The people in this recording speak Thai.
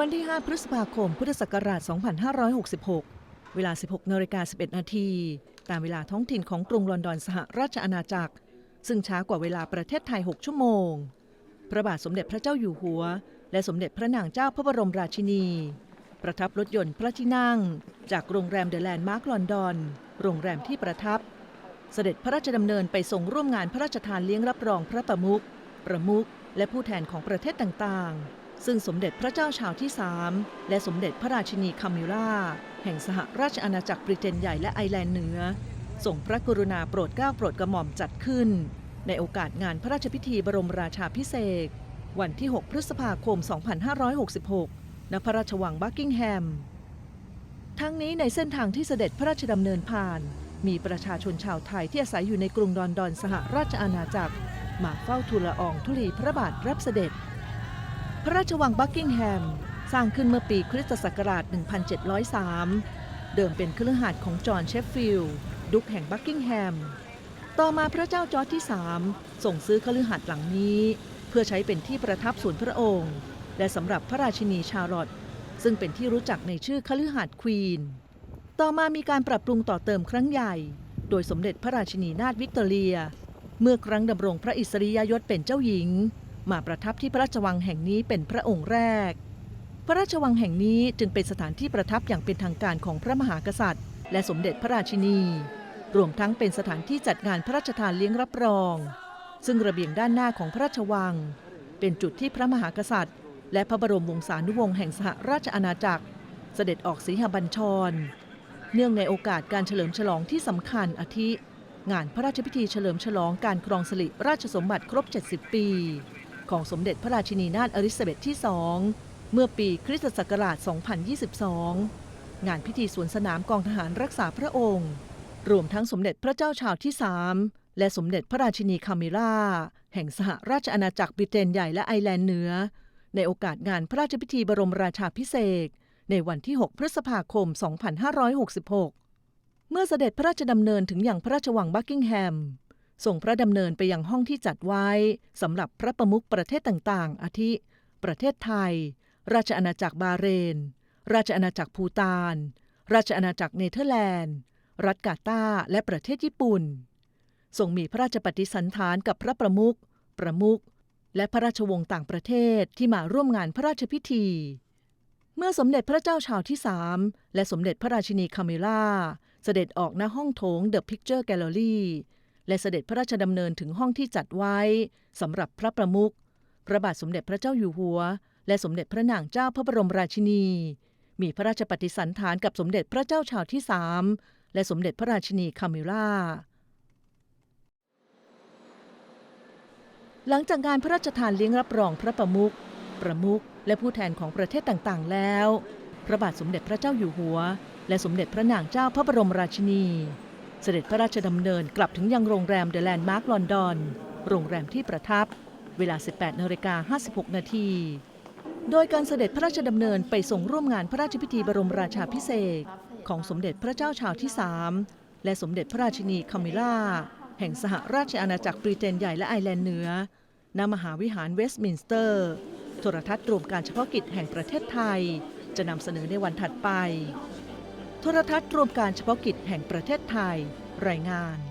วันที่ 5 พฤษภาคม พุทธศักราช 2566 เวลา 16นาฬิกา11 นาที ตามเวลาท้องถิ่นของกรุงลอนดอนสหราชอาณาจักร ซึ่งช้ากว่าเวลาประเทศไทย 6 ชั่วโมง พระบาทสมเด็จพระเจ้าอยู่หัว และสมเด็จพระนางเจ้าพระบรมราชินี ประทับรถยนต์พระที่นั่ง จากโรงแรมเดอะแลนด์มาร์กลอนดอน โรงแรมที่ประทับ เสด็จพระราชดำเนินไปทรงร่วมงานพระราชทานเลี้ยงรับรองพระประมุขประมุขและผู้แทนของประเทศต่างๆ ซึ่งสมเด็จพระเจ้าชาวที่ 3 และสมเด็จพระราชินีคามิล่า แห่งสหราชอาณาจักรบริเตนใหญ่และไอร์แลนด์เหนือส่งพระกรุณาโปรดเกล้าโปรดกระหม่อมจัดขึ้น ในโอกาสงานพระราชพิธีบรมราชาพิเศษวันที่ 6 พฤษภาคม 2566 ณ พระราชวังบักกิงแฮม ทั้งนี้ในเส้นทางที่เสด็จพระราชดำเนินผ่าน มีประชาชนชาวไทยที่อาศัยอยู่ในกรุงลอนดอนสหราชอาณาจักร มาเฝ้าทูลละอองธุลีพระบาทรับเสด็จ พระราชวังบักกิงแฮม สร้างขึ้นเมื่อปีคริสตศักราช 1703 เดิมเป็นคฤหาสน์ของจอห์นเชฟฟิลด์ดุกแห่งบักกิงแฮม ต่อมาพระเจ้าจอร์จที่ 3 ส่งซื้อคฤหาสน์หลังนี้ เพื่อใช้เป็นที่ประทับส่วนพระองค์ และสำหรับพระราชินีชาร์ลอตซึ่งเป็นที่รู้จักในชื่อคฤหาสน์ควีน ต่อมามีการปรับปรุงต่อเติมครั้งใหญ่ โดยสมเด็จพระราชินีนาถวิกตอเรีย เมื่อครั้งดำรงพระอิสริยยศเป็นเจ้าหญิง มาประทับที่พระราชวังแห่งนี้เป็นพระองค์แรก พระราชวังแห่งนี้จึงเป็นสถานที่ประทับอย่างเป็นทางการของพระมหากษัตริย์ และสมเด็จพระราชินี รวมทั้งเป็นสถานที่จัดงานพระราชทานเลี้ยงรับรอง ซึ่งระเบียงด้านหน้าของพระราชวัง เป็นจุดที่พระมหากษัตริย์ และพระบรมวงศานุวงศ์แห่งสหราชอาณาจักร เสด็จออกสีหบัญชร เนื่องในโอกาสการเฉลิมฉลองที่สำคัญอาทิงานพระราชพิธีเฉลิมฉลองการครองสิริราชสมบัติครบ 70 ปี ของสมเด็จพระราชินีนาถอลิซาเบธที่ 2 เมื่อปีคริสตศักราช 2022 งานพิธีสวนสนามกองทหารรักษาพระองค์ รวมทั้งสมเด็จพระเจ้าชาวที่ 3 และสมเด็จพระราชินีคามิล่า แห่งสหราชอาณาจักรบริเตนใหญ่และไอร์แลนด์เหนือ ในโอกาสงานพระราชพิธีบรมราชาพิเศษในวันที่ 6 พฤษภาคม 2566 เมื่อเสด็จพระราชดำเนินถึงอย่างพระราชวังบักกิงแฮม ส่งพระดำเนินไปยังห้องที่จัดไว้สำหรับพระประมุขประเทศต่างๆ อาทิ ประเทศไทย ราชอาณาจักรบาเรน ราชอาณาจักรภูตาน ราชอาณาจักรเนเธอร์แลนด์ รัฐกาตาร์และประเทศญี่ปุ่น ทรงมีพระราชปฏิสันถานกับพระประมุข ประมุข และพระราชวงศ์ต่างประเทศที่มาร่วมงานพระราชพิธี เมื่อสมเด็จพระเจ้าชาวที่3และสมเด็จพระราชินีคามิล่าเสด็จออกณห้องโถง The Picture Gallery แล และเสด็จพระราชดำเนินถึงห้องที่จัดไว้สำหรับพระประมุขพระบาทสมเด็จพระเจ้าอยู่หัว และสมเด็จพระนางเจ้าพระบรมราชินี มีพระราชปฏิสันถานกับสมเด็จพระเจ้าชาวที่3และสมเด็จพระราชินีคามิล่าหลังจากงานพระราชทานเลี้ยงรับรองพระประมุขประมุขและผู้แทนของประเทศต่างๆ แล้ว พระบาทสมเด็จพระเจ้าอยู่หัว และสมเด็จพระนางเจ้าพระบรมราชินี เสด็จพระราชดำเนินกลับถึงยังโรงแรมเดอะแลนด์มาร์กลอนดอน โรงแรมที่ประทับ เวลา 18นาฬิกา56 นาที โดยการเสด็จพระราชดำเนินไปส่งร่วมงานพระราชพิธีบรมราชาพิเศษของสมเด็จพระเจ้าชาวที่3และสมเด็จพระราชินีคามิล่า แห่งสหราชอาณาจักรบริเตนใหญ่และไอร์แลนด์เหนือณมหาวิหารเวสต์มินสเตอร์ โทรทัศน์รวมการเฉพาะกิจแห่งประเทศไทย จะนำเสนอในวันถัดไป โทรทัศน์รวมการเฉพาะกิจแห่งประเทศไทย รายงาน